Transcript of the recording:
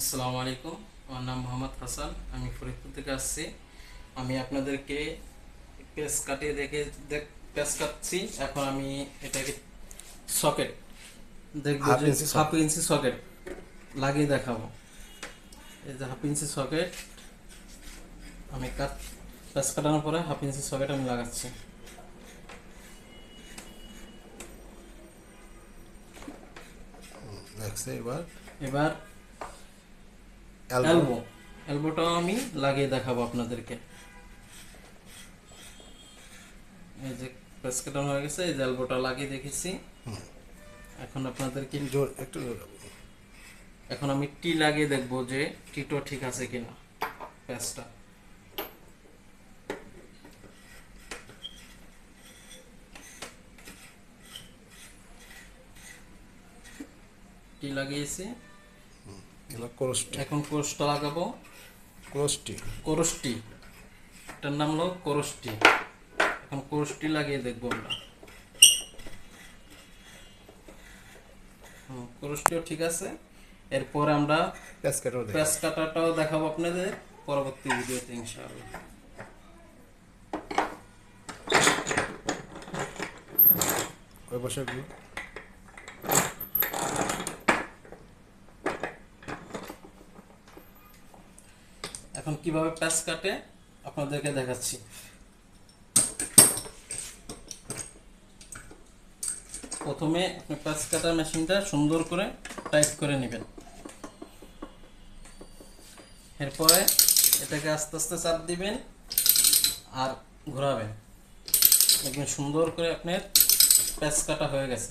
আসসালামু আলাইকুম। আমার নাম মোহাম্মদ হাসান। আমি ফরিদপুর থেকে আসছি। আমি আপনাদেরকে পেস কাটিয়ে দেখে দেখ পেস কাটছি। এখন আমি এটাকে সকেট দেখব. Half inch socket. লাগিয়ে দেখাবো। এই যে হাফ ইঞ্চি সকেট আমি কাট পেস কাটানোর পরে হাফ ইঞ্চি সকেট আমি লাগাচ্ছি। এবার? এবার এলবো এলবো এলবোটাও আমি লাগিয়ে দেখাবো আপনাদেরকে। এই যে প্রেস কাটানো হয়ে গেছে এই যে এলবোটা লাগিয়ে দেখেছি। এখন আপনাদেরকে জোর একটু জোর এখন আমি টি লাগিয়ে দেখব যে টিটো ঠিক আছে কিনা প্যাচটা টি লাগিয়েছি। এবার ক্রোস্টি। এখন কোর্সটা লাগাবো। ক্রোস্টি। কোরসটি। এটার নাম হলো কোরসটি। এখন কোরসটি লাগিয়ে দেখব আমরা। হুম, ঠিক আছে। এরপর আমরা প্যাচ কাটাটাও দেখাবো আপনাদের পরবর্তী ভিডিওতে ইনশাআল্লাহ। ওই বসে এখন কীভাবে প্যাচ কাটে আপনাদেরকে দেখাচ্ছি। প্রথমে আপনি প্যাচ কাটার মেশিনটা সুন্দর করে টাইট করে নেবেন। এরপরে এটাকে আস্তে আস্তে চাপ দিবেন আর ঘোরাবেন। দেখবেন সুন্দর করে আপনার প্যাচ কাটা হয়ে গেছে।